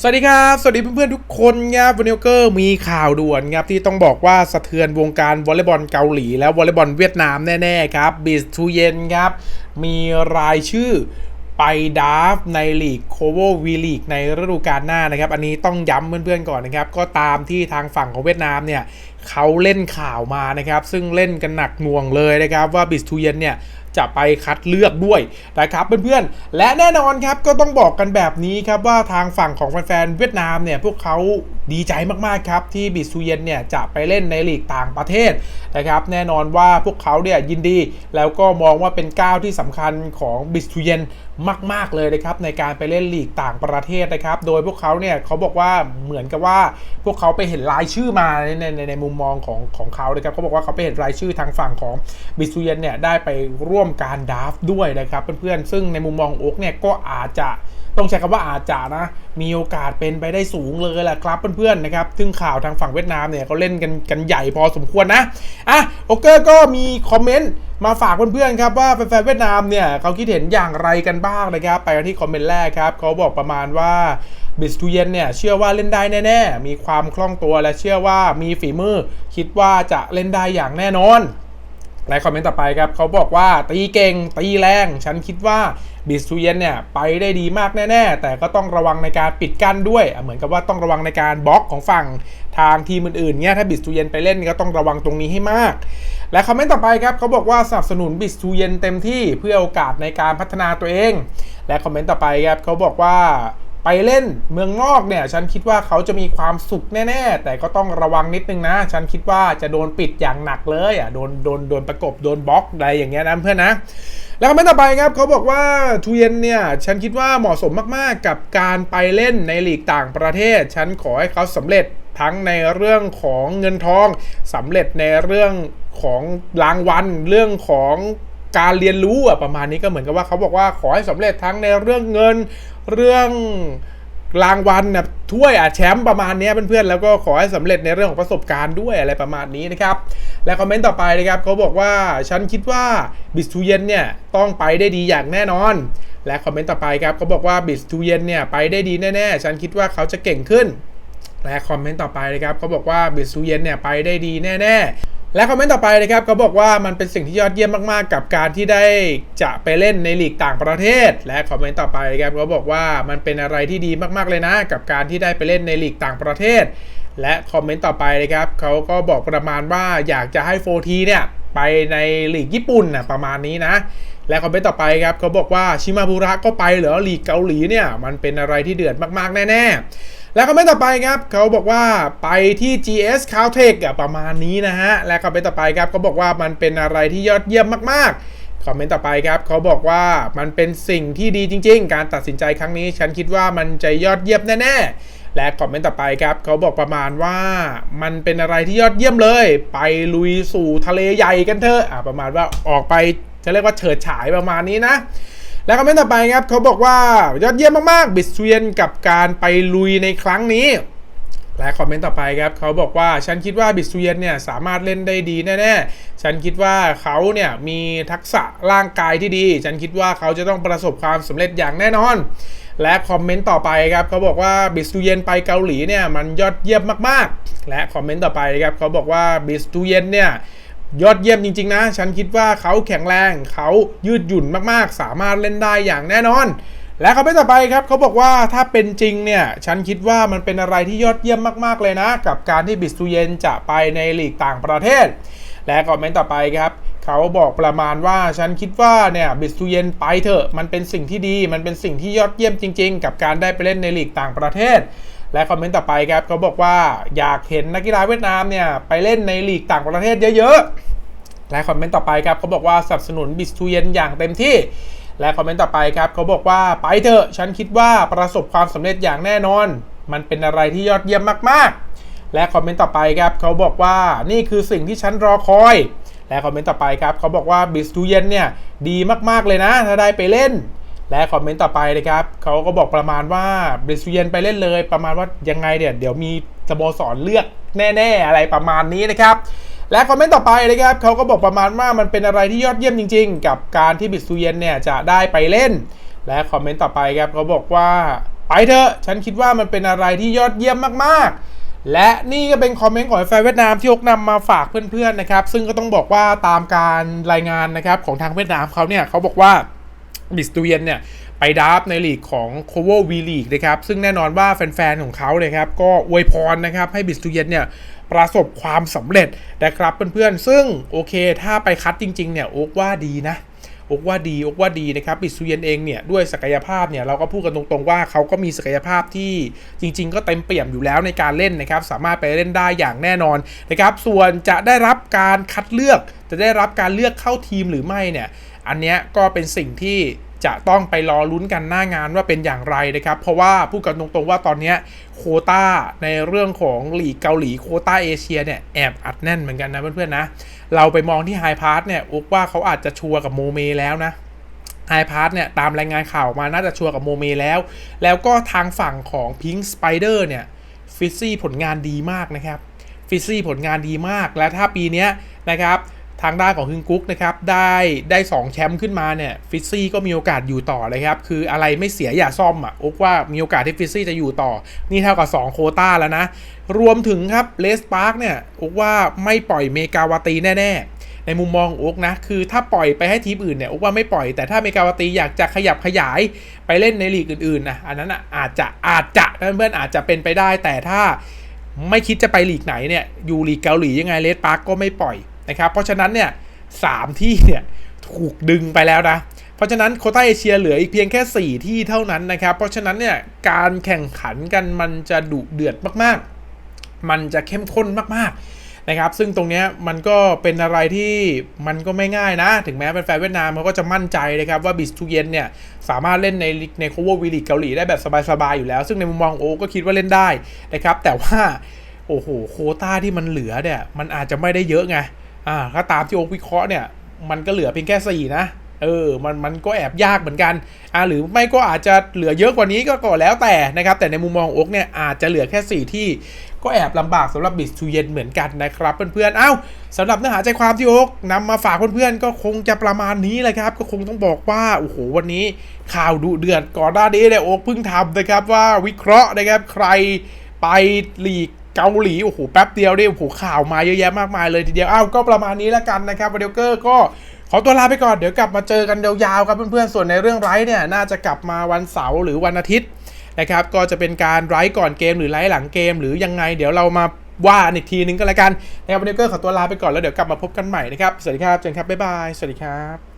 สวัสดีครับ สวัสดีเพื่อนๆทุกคนครับวันนี้ก็มีข่าวด่วนครับที่ต้องบอกว่าสะเทือนวงการวอลเลย์บอลเกาหลีและวอลเลย์บอลเวียดนามแน่ๆครับบิสทูเยนครับ มีรายชื่อไปดาฟในลีกโคโววีลีกในฤดูกาลหน้านะครับ อันนี้ต้องย้ำเพื่อนๆก่อนนะครับ ก็ตามที่ทางฝั่งของเวียดนามเนี่ย เขาเล่นข่าวมานะครับ ซึ่งเล่นกันหนักหน่วงเลยนะครับว่าบิสทูเยนเนี่ยจะไปคัดเลือกด้วยนะครับเพื่อนๆ และแน่นอนครับก็ต้องบอกกันแบบนี้ครับว่าทางฝั่งของแฟนๆเวียดนามเนี่ยพวกเขาดีใจมากๆครับที่บิสูเยนเนี่ยจะไปเล่นในลีกต่างประเทศนะครับแน่นอนว่าพวกเขาเนี่ยยินดี แล้วก็มองว่าเป็นก้าวที่สำคัญของบิสูเยนมาก ๆเลยนะครับในการไปเล่นลีกต่างประเทศนะครับ โดยพวกเขาเนี่ยเขาบอกว่าเหมือนกับว่าพวกเขาไปเห็นรายชื่อมาในในในในมุมมองของของเขานะครับเขาบอกว่าเขาไปเห็นรายชื่อทางฝั่งของบิสซูเยนเนี่ยได้ไปร่วมการดราฟต์ด้วยนะครับเพื่อนๆซึ่งในมุมมองโอ๊กเนี่ยก็อาจจะต้องใช้คำว่าอาจจะนะ มีโอกาสเป็นไปได้สูงเลยแหละครับเพื่อนๆนะครับ ซึ่งข่าวทางฝั่งเวียดนามเนี่ยเขาเล่นกันกันใหญ่พอสมควรนะ อะโอเคก็มีคอมเมนต์มาฝากเพื่อนๆครับว่าแฟนๆเวียดนามเนี่ยเขาคิดเห็นอย่างไรกันบ้างนะครับ ไปกันที่คอมเมนต์แรกครับเขาบอกประมาณว่า บิสตูเยนเนี่ยเชื่อว่าเล่นได้แน่ๆ มีความคล่องตัวและเชื่อว่ามีฝีมือ คิดว่าจะเล่นได้อย่างแน่นอนและคอมเมนต์ต่อไปครับเขาบอกว่าตีเก่ง ตีแรง ฉันคิดว่าบิสตูเยนเนี่ยไปได้ดีมากแน่ ๆ แต่ก็ต้องระวังในการปิดกั้นด้วย เหมือนกับว่าต้องระวังในการบล็อกของฝั่งทางทีมอื่นๆเนี่ยถ้าบิสตูเยนไปเล่นก็ต้องระวังตรงนี้ให้มาก และคอมเมนต์ต่อไปครับเขาบอกว่าสนับสนุนบิสตูเยนเต็มที่เพื่อโอกาสในการพัฒนาตัวเอง และคอมเมนต์ต่อไปครับเขาบอกว่า ไปเล่นเมืองนอกเนี่ย ฉันคิดว่าเขาจะมีความสุขแน่ๆ แต่ก็ต้องระวังนิดนึงนะ ฉันคิดว่าจะโดนปิดอย่างหนักเลยอะโดนโดนโดนประกบโดนบล็อกอะไรอย่างเงี้ยนะเพื่อนนะแล้วคอมเมนต์ต่อไปครับเขาบอกว่าทูเยนเนี่ย ฉันคิดว่าเหมาะสมมากๆกับการไปเล่นในลีกต่างประเทศ ฉันขอให้เขาสำเร็จทั้งในเรื่องของเงินทองสำเร็จในเรื่องของรางวัลเรื่องของการเรียนรู้อะประมาณนี้ก็เหมือนกับว่าเขาบอกว่าขอให้สำเร็จทั้งในเรื่องเงิน เรื่องรางวัลนะถ้วยอะแชมป์ประมาณนี้เพื่อนๆแล้วก็ขอให้สำเร็จในเรื่องของประสบการณ์ด้วยอะไรประมาณนี้นะครับ และคอมเมนต์ต่อไปนะครับเขาบอกว่าฉันคิดว่าบิสทูเยนเนี่ยต้องไปได้ดีอย่างแน่นอน และคอมเมนต์ต่อไปครับเขาบอกว่าบิสทูเยนเนี่ยไปได้ดีแน่ๆ ฉันคิดว่าเขาจะเก่งขึ้น และคอมเมนต์ต่อไปนะครับเขาบอกว่าบิสซูเยนเนี่ยไปได้ดีแน่ๆ และคอมเมนต์ต่อไปนะครับเขาบอกว่ามันเป็นสิ่งที่ยอดเยี่ยมมากๆ กับการที่ได้จะไปเล่นในลีกต่างประเทศ และคอมเมนต์ต่อไปครับเขาบอกว่ามันเป็นอะไรที่ดีมากๆเลยนะ กับการที่ได้ไปเล่นในลีกต่างประเทศ และคอมเมนต์ต่อไปนะครับเขาก็บอกประมาณว่าอยากจะให้โฟทีเนี่ยไปในลีกญี่ปุ่นนะประมาณนี้นะ และคอมเมนต์ต่อไปครับเขาบอกว่าชิมาบุระก็ไปเหรอลีกเกาหลีเนี่ยมันเป็นอะไรที่เดือดมากๆแน่ๆ แล้วคอมเมนต์ต่อไปครับเขาบอกว่าไปที่ GS Caltech อะประมาณนี้นะฮะ และคอมเมนต์ต่อไปครับเขาบอกว่ามันเป็นอะไรที่ยอดเยี่ยมมากๆ คอมเมนต์ต่อไปครับเขาบอกว่ามันเป็นสิ่งที่ดีจริง ๆ การตัดสินใจครั้งนี้ ฉันคิดว่ามันจะยอดเยี่ยมแน่ๆ และคอมเมนต์ต่อไปครับเขาบอกประมาณว่ามันเป็นอะไรที่ยอดเยี่ยมเลย ไปลุยสู่ทะเลใหญ่กันเถอะอะประมาณว่าออกไปจะเรียกว่าเฉิดฉายประมาณนี้นะ แล้วคอมเมนต์ต่อไปครับเขาบอกว่ายอดเยี่ยมมากๆ บิสเวียนกับการไปลุยในครั้งนี้และคอมเมนต์ต่อไปครับเขาบอกว่าฉันคิดว่าบิสเวียนเนี่ยสามารถเล่นได้ดีแน่ๆ ฉันคิดว่าเขาเนี่ยมีทักษะร่างกายที่ดี ฉันคิดว่าเขาจะต้องประสบความสำเร็จอย่างแน่นอน และคอมเมนต์ต่อไปครับเขาบอกว่าบิสตูเยนไปเกาหลีเนี่ยมันยอดเยี่ยมมากๆ และคอมเมนต์ต่อไปครับเขาบอกว่าบิสตูเยนเนี่ย ยอดเยี่ยมจริง ๆ นะ ฉันคิดว่าเขาแข็งแรงเขายืดหยุ่นมากๆ สามารถเล่นได้อย่างแน่นอน และคอมเมนต์ต่อไปครับเขาบอกว่าถ้าเป็นจริงเนี่ย ฉันคิดว่ามันเป็นอะไรที่ยอดเยี่ยมมากๆเลยนะ กับการที่บิสตูเยนจะไปในลีกต่างประเทศ และคอมเมนต์ต่อไปครับเขาบอกประมาณว่าฉันคิดว่าเนี่ยบิสตูเยนไปเถอะ มันเป็นสิ่งที่ดี มันเป็นสิ่งที่ยอดเยี่ยมจริง ๆ กับการได้ไปเล่นในลีกต่างประเทศ และคอมเมนต์ต่อไปครับเขาบอกว่าอยากเห็นนักกีฬาเวียดนามเนี่ยไปเล่นในลีกต่างประเทศเยอะๆ และคอมเมนต์ต่อไปครับเขาบอกว่าสนับสนุนบิสทูเยนอย่างเต็มที่ และคอมเมนต์ต่อไปครับเขาบอกว่าไปเถอะฉันคิดว่าประสบความสำเร็จอย่างแน่นอน มันเป็นอะไรที่ยอดเยี่ยมมากๆ และคอมเมนต์ต่อไปครับเขาบอกว่านี่คือสิ่งที่ฉันรอคอยและคอมเมนต์ต่อไปครับเขาบอกว่าบิสทูเยนเนี่ยดีมากๆเลยนะ ถ้าได้ไปเล่น และคอมเมนต์ต่อไปนะครับเขาก็บอกประมาณว่าบิสทูเยนไปเล่นเลย ประมาณว่ายังไงเนี่ยเดี๋ยวมีสโมสรเลือกแน่ๆ อะไรประมาณนี้นะครับและคอมเมนต์ต่อไปนะครับเขาก็บอกประมาณว่ามันเป็นอะไรที่ยอดเยี่ยมจริง ๆ กับการที่บิสตูเยนเนี่ยจะได้ไปเล่น และคอมเมนต์ต่อไปครับเขาบอกว่าไปเถอะฉันคิดว่ามันเป็นอะไรที่ยอดเยี่ยมมากๆ และนี่ก็เป็นคอมเมนต์ของแฟนเวียดนามที่ยกนำมาฝากเพื่อนๆนะครับ ซึ่งก็ต้องบอกว่าตามการรายงานนะครับของทางเวียดนามเขาเนี่ยเขาบอกว่า บิสตูเยนเนี่ยไปดับในลีกของโคโวอร์วีลีกนะครับ ซึ่งแน่นอนว่าแฟนๆ ของเขาเลยครับ ก็อวยพรนะครับ ให้บิสตูเยนเนี่ยประสบความสำเร็จนะครับเพื่อนๆ ซึ่งโอเค ถ้าไปคัดจริง ๆ เนี่ย โอ๊กว่าดีนะโอ๊กว่าดีโอ๊กว่าดีนะครับบิสตูเยนเองเนี่ยด้วยศักยภาพเนี่ยเราก็พูดกันตรงๆว่าเขาก็มีศักยภาพที่จริง ๆ ก็เต็มเปี่ยมอยู่แล้วในการเล่นนะครับ สามารถไปเล่นได้อย่างแน่นอนนะครับ ส่วนจะได้รับการคัดเลือกจะได้รับการเลือกเข้าทีมหรือไม่เนี่ย อันเนี้ยก็เป็นสิ่งที่จะต้องไปรอลุ้นกันหน้างานว่าเป็นอย่างไรนะครับ เพราะว่าพูดกันตรงๆว่าตอนนี้โคต้าในเรื่องของหลีกเกาหลีโคต้าเอเชียเนี่ยแอบอัดแน่นเหมือนกันนะเพื่อนๆนะ เราไปมองที่ไฮพาร์ทเนี่ยอุกว่าเขาอาจจะชัวร์กับโมเมแล้วนะไฮพาร์ทเนี่ยตามรายงานข่าวมาน่าจะชัวร์กับโมเมแล้ว แล้วก็ทางฝั่งของพิง k ์สไปเดอร์เนี่ยฟิซซี่ผลงานดีมากนะครับฟิซซี่ผลงานดีมากและถ้าปีนี้นะครับ ทางด้านของฮึงกุ๊กนะครับได้ได้2แชมป์ขึ้นมาเนี่ยฟิซซี่ก็มีโอกาสอยู่ต่อเลยครับคืออะไรไม่เสียอย่าซ่อมอะโอ๊กว่ามีโอกาสที่ฟิซซี่จะอยู่ต่อ นี่เท่ากับ 2 โคต้าแล้วนะ รวมถึงครับเลสปาร์กเนี่ยโอ๊กว่าไม่ปล่อยเมกาวาตีแน่ๆในมุมมององโอ๊กนะ คือถ้าปล่อยไปให้ทีมอื่นเนี่ยโอ๊กว่าไม่ปล่อยแต่ถ้าเมกาวาตีอยากจะขยับขยายไปเล่นในลีกอื่นๆนะอันนั้นอะอาจจะอาจจะเพื่อนๆอาจจะเป็นไปได้ แต่ถ้าไม่คิดจะไปลีกไหนเนี่ยอยู่ลีกเกาหลียังไงเลสปาร์กก็ไม่ปล่อย นะครับ เพราะฉะนั้นเนี่ยสามที่เนี่ยถูกดึงไปแล้วนะ เพราะฉะนั้นโคต้าเอเชียเหลืออีกเพียงแค่ 4 ที่เท่านั้นนะครับ เพราะฉะนั้นเนี่ยการแข่งขันกันมันจะดุเดือดมากๆ มันจะเข้มข้นมากๆนะครับ ซึ่งตรงนี้มันก็เป็นอะไรที่มันก็ไม่ง่ายนะ ถึงแม้เป็นแฟนเวียดนามเขาก็จะมั่นใจนะครับว่าบิสทูเยนเนี่ยสามารถเล่นในในโคโวอร์วีลีกเกาหลีได้แบบสบายๆอยู่แล้ว ซึ่งในมุมมองโอก็คิดว่าเล่นได้นะครับ แต่ว่าโอ้โหโคต้าที่มันเหลือเนี่ยมันอาจจะไม่ได้เยอะไง อ่าถ้าตามที่โอควิเคราะห์เนี่ย มันก็เหลือเพียงแค่4นะ เออ มันมันก็แอบยากเหมือนกัน อ่าหรือไม่ก็อาจจะเหลือเยอะกว่านี้ก็ก็แล้วแต่นะครับ แต่ในมุมมองโอ๊กเนี่ยอาจจะเหลือแค่ 4 ที่ก็แอบลำบากสำหรับบิสทูเยนเหมือนกันนะครับเพื่อนๆ เอ้าสำหรับเนื้อหาใจความที่โอ๊กนำมาฝากเพื่อนๆ ก็คงจะประมาณนี้เลยครับ ก็คงต้องบอกว่า โอ้โห วันนี้ข่าวดุเดือดก่อนหน้านี้เนี่ยโอ๊กเพิ่งทำนะครับว่าวิเคราะห์นะครับใครไปหลีก เกาหลีโอ้โหแป๊บเดียวเนี่ยโอ้โหข่าวมาเยอะแยะมากมายเลยทีเดียวอ้าวก็ประมาณนี้แล้วกันนะครับวันเดียวเกอร์ก็ขอตัวลาไปก่อนเดี๋ยวกลับมาเจอกันยาวๆครับเพื่อนๆส่วนในเรื่องไร้เนี่ยน่าจะกลับมาวันเสาร์หรือวันอาทิตย์นะครับก็จะเป็นการไร้ก่อนเกมหรือไร้หลังเกม หรือยังไงเดี๋ยวเรามาว่าอีกทีนึงก็แล้วกันนะครับวันเดียวเกอร์ขอตัวลาไปก่อนแล้วเดี๋ยวกลับมาพบกันใหม่นะครับสวัสดีครับเจนครับบ๊ายบายสวัสดีครับ